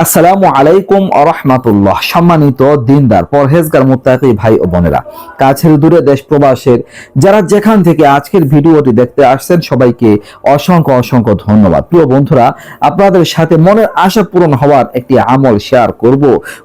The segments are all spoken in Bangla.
আসসালামু আলাইকুম আরহামাতুল্লাহ। সম্মানিত দিনদার, পরহেজগার, মুত্তাকি ভাই ও বোনেরা, কাছের দূরে দেশ প্রবাসের যারা যেখান থেকে আজকের ভিডিওটি দেখতে আসছেন, সবাইকে অসংখ্য অসংখ্য ধন্যবাদ। প্রিয় বন্ধুরা, আপনাদের সাথে মনের আশা পূরণ হওয়ার একটি আমল শেয়ার করব।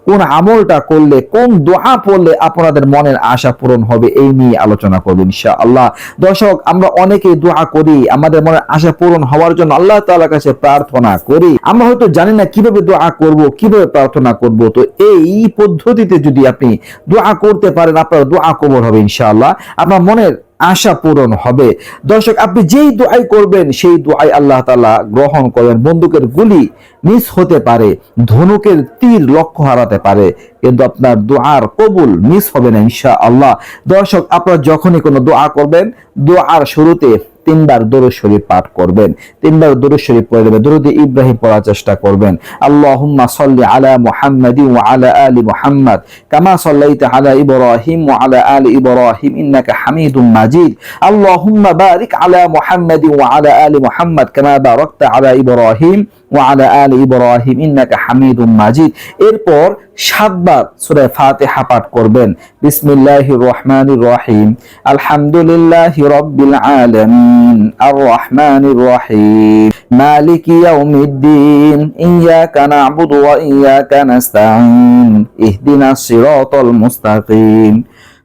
কোন আমলটা করলে, কোন দোয়া পড়লে আপনাদের মনের আশা পূরণ হবে, এই নিয়ে আলোচনা করব ইনশাআল্লাহ। দর্শক, আমরা অনেকেই দোয়া করি, আমাদের মনের আশা পূরণ হওয়ার জন্য আল্লাহ তাআলার কাছে প্রার্থনা করি। আমরা হয়তো জানি না কীভাবে দোয়া করব, কীভাবে প্রার্থনা করব? তো এই পদ্ধতিতে যদি আপনি দোয়া করতে পারেন, আপনার দোয়া কবর হবে ইনশাআল্লাহ। আপনার মনের আশা পূরণ হবে। দর্শক, আপনি যেই দোয়াই করবেন, সেই দোয়াই আল্লাহ তাআলা গ্রহণ করবেন বন্দুকের গুলি মিস হতে পারে, ধনুকের তীর লক্ষ্য হারাতে পারে, কিন্তু আপনার দোয়ার কবুল মিস হবে না ইনশাআল্লাহ। দর্শক, আপনারা যখনই কোনো দোয়া করবেন, দোয়ার শুরুতে তিনবার দরুদ শরীফ পাঠ করবেন। তিনবার দরুদ শরীফ পড়ে দেবেন দরুদ ইব্রাহিম পড়ার চেষ্টা করবেন। আল্লাহুম্মা সাল্লি আলা মুহাম্মাদি ওয়া আলা আলি মুহাম্মাদ। কামা সাল্লাইতা আলা ইব্রাহিম ওয়া আলা আলি ইব্রাহিম ইন্নাকা হামিদুম মাজিদ আল্লাহুম্মা বারিক আলা মুহাম্মাদি ওয়া আলা আলি মুহাম্মাদ কামা বারাকতা আলা ইব্রাহিম ওয়া আলা আলি ইব্রাহিম ইন্নাকা হামিদুম মাজিদ এরপর সাতবার সূরা ফাতিহা পাঠ করবেন। বিসমিল্লাহির রহমানির রহিম। আলহামদুলিল্লাহি রাব্বিল আলামিন। আর রহমানির রহিম। মালিকি ইয়াউমিদ্দিন। ইয়াকা না'বুদু ওয়া ইয়াকা নাস্তাঈন। ইহদিনাস সিরাতাল মুস্তাকিম।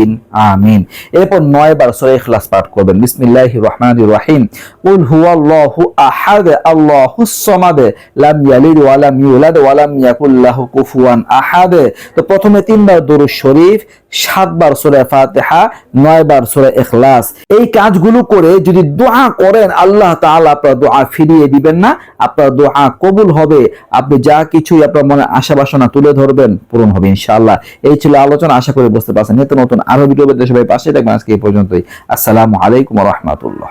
আমিন আমিন। এরপর নয় বার সূরা ইখলাস পাঠ করবেন। বিসমিল্লাহির রহমানির রহিম। কুল হুয়াল্লাহু আহাদ, আল্লাহুস সামাদ, লাম ইয়ালিদ ওয়া লাম ইউলাদ ওয়া লাম ইয়াকুল লাহু কুফুয়ান আহাদ। তো প্রথমে তিনবার দরুদ শরীফ, সাতবার সূরা ফাতিহা নয় বার সূরা ইখলাস। এই কাজগুলো করে যদি দোয়া করেন, আল্লাহ তাআলা আপনার দোয়া ফিরিয়ে দিবেন না, আপনার দোয়া কবুল হবে। আপনি যা কিছুই আপনার মনে আশা বাসনা তুলে ধরবেন, পূরণ হবে ইনশাআল্লাহ। এই ছিল আলোচনা, আশা করি বুঝতে পারছেন। নিত্য নতুন আরও ভিডিও সবাই পাশে থাকবেন। আজকে এই পর্যন্তই। আসসালামু আলাইকুম রাহমাতুল্লাহ।